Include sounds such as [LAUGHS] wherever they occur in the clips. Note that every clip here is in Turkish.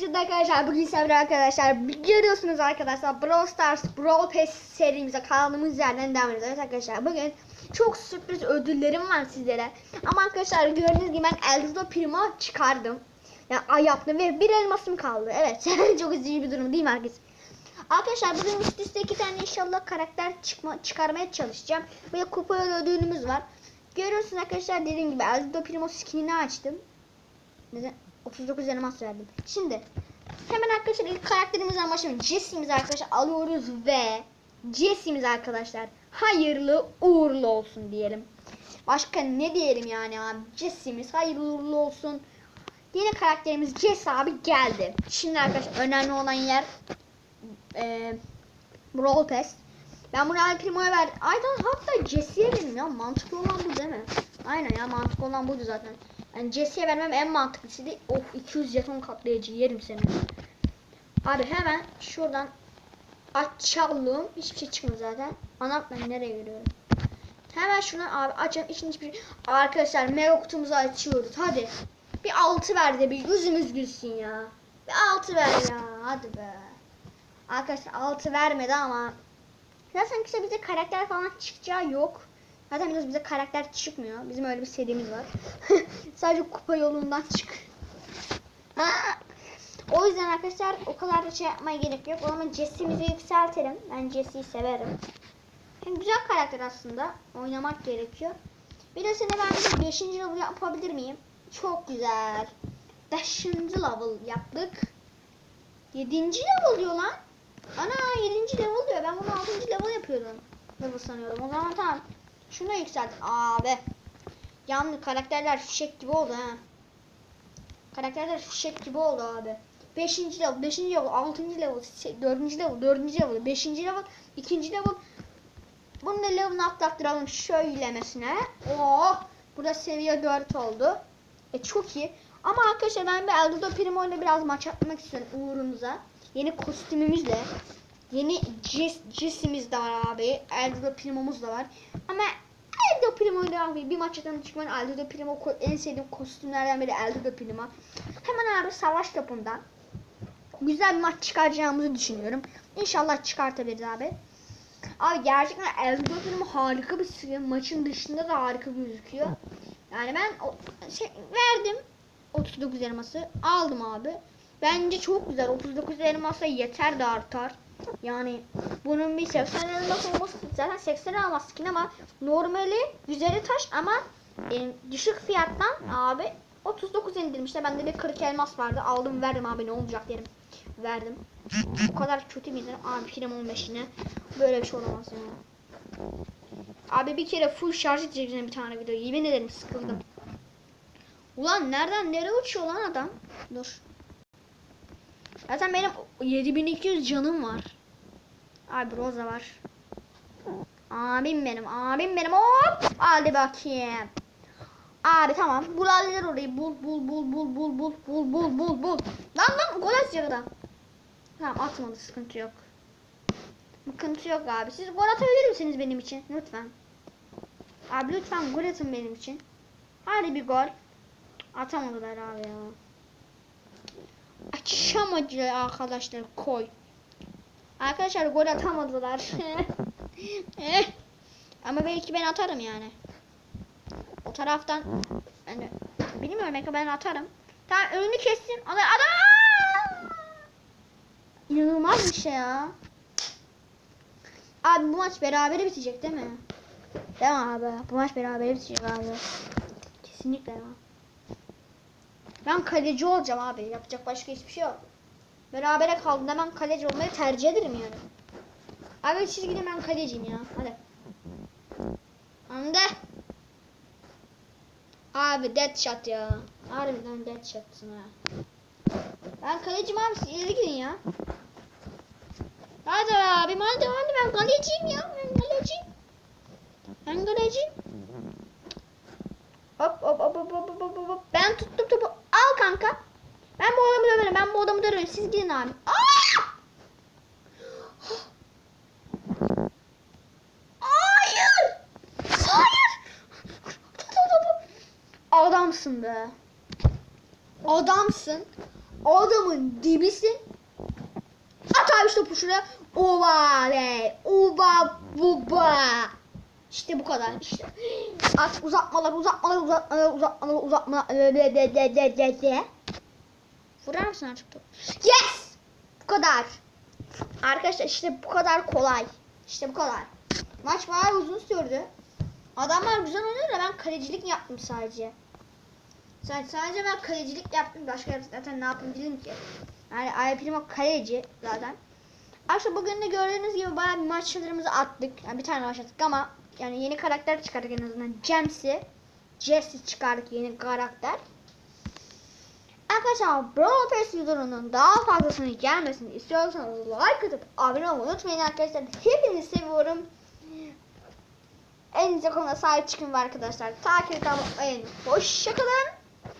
Görüşürüz arkadaşlar. Bugün sizlerle arkadaşlar görüyorsunuz arkadaşlar Brawl Stars Brawl Pass serimize kaldığımız yerden devam ediyoruz. Evet arkadaşlar bugün çok sürpriz ödüllerim var sizlere. Ama arkadaşlar gördüğünüz gibi ben Eldo Primo çıkardım. Yani yaptım ve bir elmasım kaldı. Evet [LAUGHS] çok üzücü bir durum değil mi herkes? Arkadaşlar bugün üst üste iki tane inşallah karakter çıkma, çıkarmaya çalışacağım. Ve kupa ödülümüz var. Görüyorsunuz arkadaşlar dediğim gibi Eldo Primo skinini açtım. Neden? 39 elmas verdim. Şimdi hemen arkadaşlar ilk karakterimizden başlayalım. Jesse'mizi arkadaşlar alıyoruz ve Jesse'miz arkadaşlar hayırlı uğurlu olsun diyelim. Başka ne diyelim yani abi? Jesse'miz hayırlı uğurlu olsun. Yeni karakterimiz Jesse abi geldi. Şimdi arkadaşlar önemli olan yer e, Brawl Pass. Ben bunu El Primo'ya verdim. Aynen hatta Jesse'ye verdim ya. Mantıklı olan bu değil mi? Aynen ya mantıklı olan buydu zaten. Yani Jesse'ye vermem en mantıklısıydı. Of 200 jeton katlayıcı yerim seni. Abi hemen şuradan açalım. Hiçbir şey çıkmıyor zaten. Anam ben nereye giriyorum? Hemen şunu abi açalım. İçinde hiçbir şey. Arkadaşlar mega kutumuzu açıyoruz. Hadi. Bir altı ver de bir yüzümüz gülsün ya. Bir altı ver ya. Hadi be. Arkadaşlar altı vermedi ama zaten işte bize karakter falan çıkacağı yok. Zaten biraz bize karakter çıkmıyor. Bizim öyle bir serimiz var. [LAUGHS] Sadece kupa yolundan çık. o yüzden arkadaşlar o kadar da şey yapmaya gerek yok. O zaman Jesse'mizi yükseltelim. Ben Jesse'yi severim. Hem güzel karakter aslında. Oynamak gerekiyor. Bir de sene ben 5. level yapabilir miyim? Çok güzel. 5. level yaptık. 7. level diyor lan. Ana 7. level diyor. Ben bunu 6. level yapıyordum. Level sanıyorum. O zaman tamam. Şunu yükselt. Abi. Yanlı karakterler fişek gibi oldu ha. Karakterler fişek gibi oldu abi. 5. level, 5. level, 6. level, 4. level, 4. level, 5. level, 2. level. Bunu da level'ını atlattıralım şöylemesine. Oh! Burada seviye 4 oldu. E çok iyi. Ama arkadaşlar ben bir Eldodo Primo ile biraz maç yapmak istiyorum uğrunuza. Yeni kostümümüzle. Yeni Jesse'miz de var abi. Eldodo Primo'muz da var. Ama Eldodo Primo ile abi bir maçtan çıkman Eldodo Primo en sevdiğim kostümlerden biri Eldodo Primo. Hemen abi savaş topundan güzel bir maç çıkaracağımızı düşünüyorum. İnşallah çıkartabiliriz abi. Abi gerçekten Eldodo Primo harika bir skin. Maçın dışında da harika gözüküyor. Yani ben o, şey, verdim 39 elması aldım abi. Bence çok güzel. 39 elmasa yeter de artar. Yani bunun bir 80 elmas olması zaten 80 elmas skin ama normali 150 taş ama e, düşük fiyattan abi 39 indirmişler. Bende bir 40 elmas vardı. Aldım verdim abi ne olacak derim. Verdim. O kadar kötü bir abi film 15'ine. Böyle bir şey olamaz ya. Abi bir kere full şarj edeceğim bir tane video. Yemin ederim sıkıldım. Ulan nereden nereye uçuyor lan adam? Dur. Zaten benim 7200 canım var. Abi Rosa var. Abim benim, abim benim. Hop! Hadi bakayım. Abi tamam. Bul halleder orayı. Bul bul bul bul bul bul bul bul bul bul. Lan lan gol atacak adam. Tamam atmadı sıkıntı yok. Sıkıntı yok abi. Siz gol atabilir misiniz benim için? Lütfen. Abi lütfen gol atın benim için. Hadi bir gol. Atamadılar abi ya. Açamadı arkadaşlar koy. Arkadaşlar gol atamadılar. [LAUGHS] [LAUGHS] Ama belki ben atarım yani. O taraftan yani bilmiyorum belki ben atarım. Tamam önünü kestim. Adam adam. İnanılmaz bir şey ya. Abi bu maç berabere bitecek değil mi? Değil mi abi? Bu maç berabere bitecek abi. Kesinlikle ya. Ben kaleci olacağım abi. Yapacak başka hiçbir şey yok. Berabere kaldığında ben kaleci olmayı tercih ederim yani. Abi çizgide ben kaleciyim ya. Hadi. Hadi. Abi dead shot ya. Harbiden dead shot'sın ha. Ben kaleciyim abi siz ileri gidin ya. Hadi abim hadi hadi ben kaleciyim ya. Ben kaleciyim. Ben kaleciyim. Hop hop hop hop hop hop hop. Ben tuttum topu. Kanka. Ben bu adamı döverim. Ben bu adamı döverim. Siz gidin abi. Aa! Hayır. Hayır. Adamsın be. Adamsın. Adamın dibisin. At abi işte şuraya. Ova be. Ova buba. İşte bu kadar işte. At uzatmalar uzatmalar uzatmalar uzatmalar uzatmalar. De de de de de de. Vurar mısın artık? Yes! Bu kadar. Arkadaşlar işte bu kadar kolay. İşte bu kadar. Maç bayağı uzun sürdü. Adamlar güzel oynuyor da ben kalecilik yaptım sadece. Sadece, sadece ben kalecilik yaptım. Başka zaten ne yapabilirim ki? Yani Ay Primo kaleci zaten. Arkadaşlar bugün de gördüğünüz gibi bayağı bir maçlarımızı attık. Yani bir tane maç attık ama yani yeni karakter çıkardık en azından. James'i. Jesse çıkardık yeni karakter. Arkadaşlar Brawl Pass videolarının daha fazlasını gelmesini istiyorsanız like atıp abone olmayı unutmayın arkadaşlar. Hepinizi seviyorum. Elinize koluna sahip çıkın arkadaşlar. Takip unutmayın. Hoşçakalın.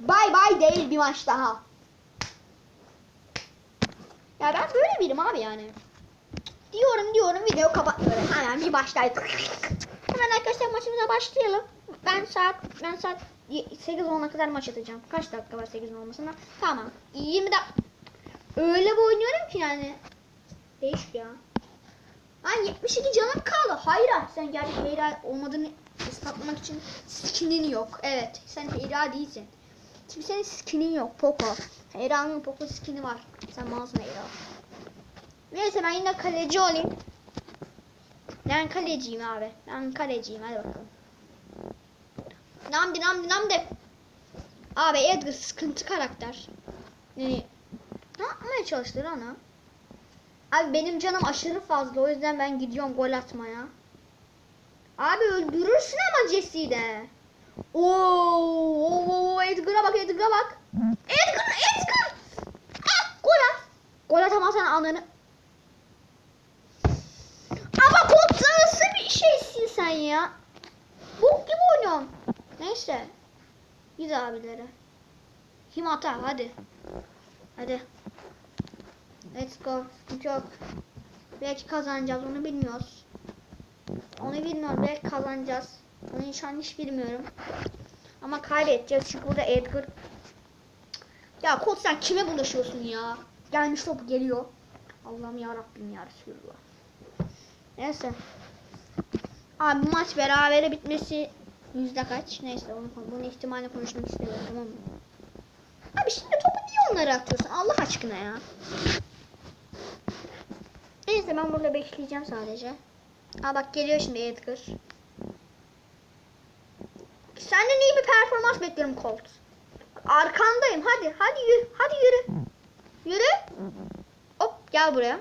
Bay bay değil bir maç daha. Ya ben böyle birim abi yani. Diyorum diyorum video kapatmıyorum. Hemen bir başlayalım. Hemen arkadaşlar maçımıza başlayalım. Ben saat ben saat 8-10'a kadar maç atacağım. Kaç dakika var 8'in olmasına? Tamam. 20 dakika. Öyle bir oynuyorum ki yani. Değişik ya. Lan 72 canım kaldı. Hayra. Sen gerçek Heyra olmadığını ispatlamak için skinin yok. Evet. Sen Heyra değilsin. Çünkü senin skinin yok. Poco. Heyra'nın Poco skini var. Sen malsın Heyra. Neyse ben yine kaleci olayım. Ben kaleciyim abi. Ben kaleciyim. Hadi bakalım. Namdi namdi namdi. Abi Edgar sıkıntı karakter. Yani ne yapmaya çalıştı lan o? Abi benim canım aşırı fazla o yüzden ben gidiyorum gol atmaya. Abi öldürürsün ama Jesse'yi de. Oo, oo, oo, Edgar'a bak Edgar'a bak. Edgar Edgar. Ah, gol at. Gol atamazsan ananı. Ama nasıl bir şeysin sen ya? Bok gibi oynuyorsun. Neyse. Git abilere. Kim atar hadi. Hadi. Let's go. Yok. Belki kazanacağız onu bilmiyoruz. Onu bilmiyorum. Belki kazanacağız. Onu şu an hiç bilmiyorum. Ama kaybedeceğiz çünkü burada Edgar. Ya Colt sen kime bulaşıyorsun ya? Gelmiş topu geliyor. Allah'ım ya Rabbim ya Resulullah. Neyse. Abi maç berabere bitmesi yüzde kaç? Neyse onu bunu ihtimalle konuşmak istemiyorum tamam mı? Abi şimdi topu niye onlara atıyorsun Allah aşkına ya? Neyse ben burada bekleyeceğim sadece. Aa bak geliyor şimdi Edgar. Senden iyi bir performans bekliyorum Colt. Arkandayım hadi hadi yürü hadi yürü. Yürü. Hop gel buraya.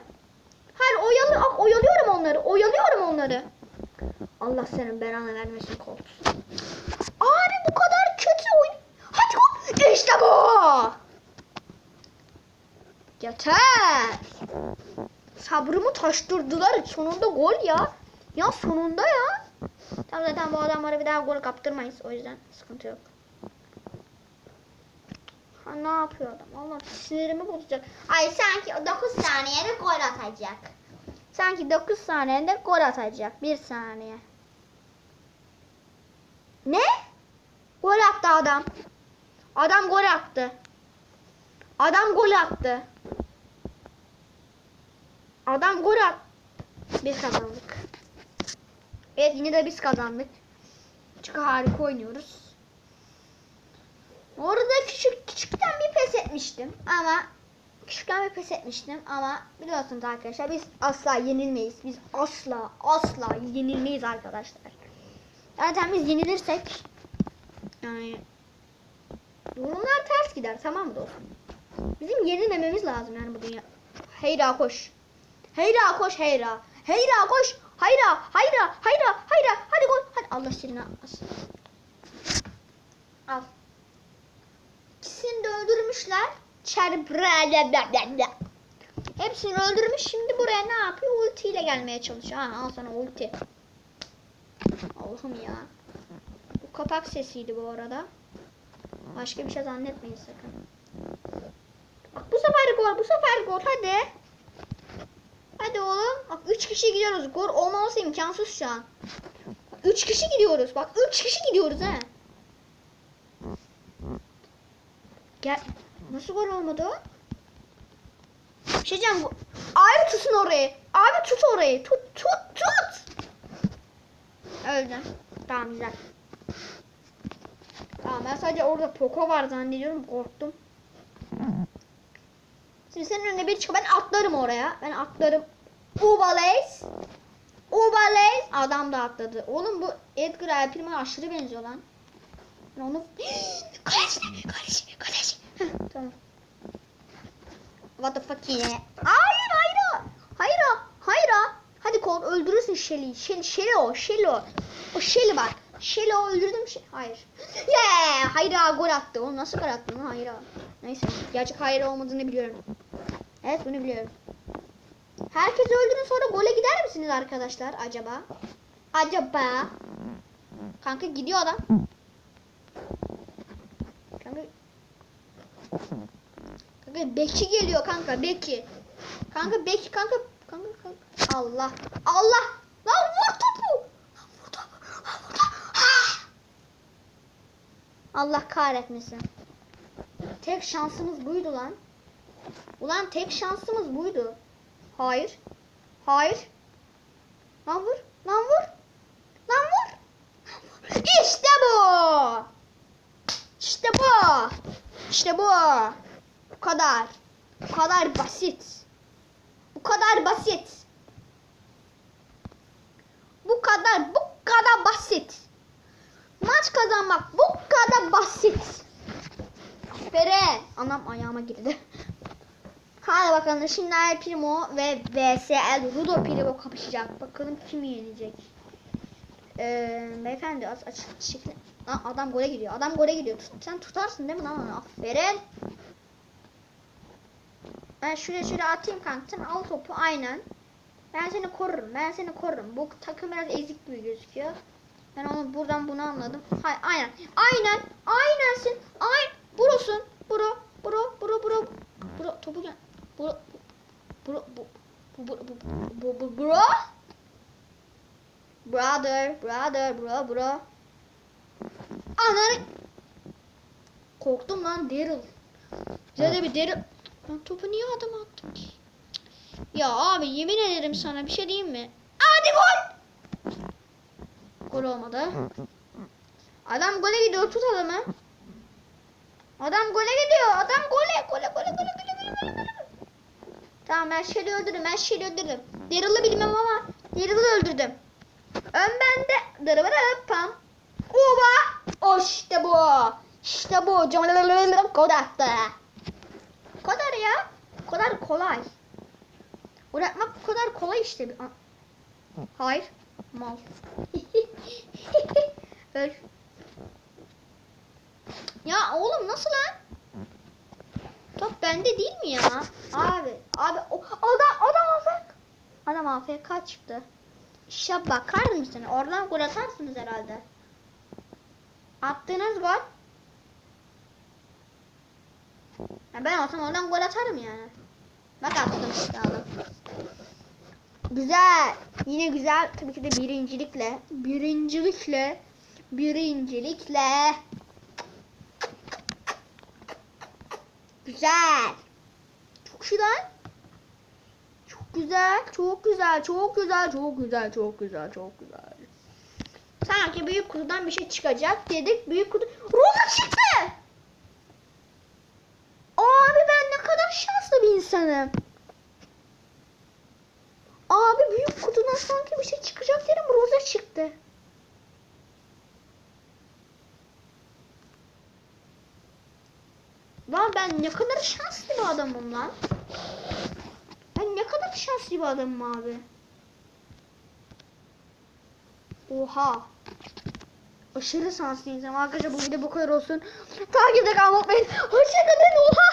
Hayır oyalı ah, oyalıyorum onları. Oyalıyorum onları. Allah senin belanı vermesin Colt. Abi bu kadar kötü oyun. Hadi Colt. İşte bu. Yeter. Sabrımı taştırdılar. Sonunda gol ya. Ya sonunda ya. Tamam zaten bu adamlara bir daha gol kaptırmayız. O yüzden sıkıntı yok. Ha, ne yapıyor adam? Allah sinirimi bozacak. Ay sanki 9 saniyede gol atacak. Sanki 9 saniyede gol atacak. 1 saniye. Ne? Gol attı adam. Adam gol attı. Adam gol attı. Adam gol attı. Biz kazandık. Evet yine de biz kazandık. Çünkü harika oynuyoruz. Orada küçük küçükten bir pes etmiştim ama küçükten bir pes etmiştim ama biliyorsunuz arkadaşlar biz asla yenilmeyiz. Biz asla asla yenilmeyiz arkadaşlar. Zaten biz yenilirsek yani durumlar ters gider tamam mı dostum? Bizim yenilmememiz lazım yani bu dünya. Heyra koş. Heyra koş Heyra. Heyra koş. Hayra, hayra, hayra, hayra. Hadi gol. Hadi Allah seni almasın. Al. İkisini de öldürmüşler. Çerbrele Hepsini öldürmüş. Şimdi buraya ne yapıyor? Ultiyle gelmeye çalışıyor. Ha, al sana ulti. Allah'ım ya. Bu kapak sesiydi bu arada. Başka bir şey zannetmeyin sakın. Bak bu sefer gol, bu sefer gol. Hadi. Hadi oğlum. Bak 3 kişi gidiyoruz. Gol olmaması imkansız şu an. 3 kişi gidiyoruz. Bak 3 kişi gidiyoruz he. Gel. Nasıl gol olmadı o? Şey diyeceğim. bu- Abi tutun orayı. Abi tut orayı. Tut tut tut. Öldüm. Tamam güzel. Tamam ben sadece orada Poco var zannediyorum. Korktum. Şimdi senin önüne bir çıkıyor. Ben atlarım oraya. Ben atlarım. Ubalays. Ubalays. Adam da atladı. Oğlum bu Edgar Poe'ya aşırı benziyor lan. Ben onu... Kaleci, kaleci, kaleci. Tamam. What the fuck ya? Hayır, hayır. Hayır, hayır. Hadi kol öldürürsün Shelly'i. Shelly, Shelly o, Shelly o. O Shelly bak. Shelly o öldürdüm. Şey. Hayır. Yeah! Hayır gol attı. O nasıl gol attı? Hayır Neyse. Gerçek hayır olmadığını biliyorum. Evet bunu biliyorum. Herkes öldürün sonra gole gider misiniz arkadaşlar acaba? Acaba? Kanka gidiyor adam. Kanka Kanka Beki geliyor kanka Beki. Kanka Beki kanka kanka kanka. Allah. Allah. Lan vur topu. Vur topu. Vur. Ah! Allah kahretmesin. Tek şansımız buydu lan. Ulan tek şansımız buydu. Hayır. Hayır. Lan vur. Lan vur. Lan vur. İşte bu. İşte bu. İşte bu. Bu kadar. Bu kadar basit. Kadar basit. Bu kadar, bu kadar basit. Maç kazanmak bu kadar basit. Aferin. Anam ayağıma girdi. Hadi bakalım şimdi El Primo ve VS El Rudo Primo kapışacak. Bakalım kim yenecek. Ee, beyefendi az açık şekilde. Adam gole gidiyor. Adam gole gidiyor. Tut, sen tutarsın değil mi lan? onu? Aferin. Ben şuraya şöyle atayım kanka. Al topu aynen. Ben seni korurum. Ben seni korurum. Bu takım biraz ezik gibi gözüküyor. Ben onu buradan bunu anladım. Hay aynen. Aynen. Aynensin. Ay burosun. Buro. Buro. Buro. Buro. Buro. Topu gel. Bu. Bu. Bu. Bu. Bu. Bro. Brother. Brother. Bro. Bro. Ananı. Korktum lan Daryl. Bize bir Daryl. Ben topu niye adam attım ki? Ya abi yemin ederim sana bir şey diyeyim mi? Hadi gol! Gol olmadı. Adam gole gidiyor tut adamı. Adam gole gidiyor. Adam gole gole gole gole gole gole gole. Tamam ben şeyi öldürdüm. Ben şeyi öldürdüm. Daryl'ı bilmem ama Daryl'ı öldürdüm. Ön bende. Darıvara pam. Oba. O oh, işte bu. İşte bu. Camalalalalalalalam. Kod. Kadar ya. Bu kadar kolay. Uğraşmak bu kadar kolay işte. Hayır. Mal. [LAUGHS] Öl. Ya oğlum nasıl lan? Top bende değil mi ya? Abi, abi o, adam adam afk. Adam afk çıktı. İşe bakar mısın? Oradan gol atarsınız herhalde. Attığınız gol. Ya ben olsam oradan gol atarım yani. Bak attım işte aldım. Güzel. Yine güzel. Tabii ki de birincilikle. Birincilikle. Birincilikle. Güzel. Çok lan. Çok güzel. Çok güzel. Çok güzel. Çok güzel. Çok güzel. Çok güzel. Sanki büyük kutudan bir şey çıkacak dedik. Büyük kutu. Rosa çıktı. Abi ben ne şanslı bir insanım. Abi büyük kutudan sanki bir şey çıkacak dedim. Roza çıktı. Lan ben ne kadar şanslı bir adamım lan. Ben ne kadar şanslı bir adamım abi. Oha. Aşırı şanslı insanım. Arkadaşlar bu video bu kadar olsun. Takipte kalmayı unutmayın. Hoşçakalın. Oha.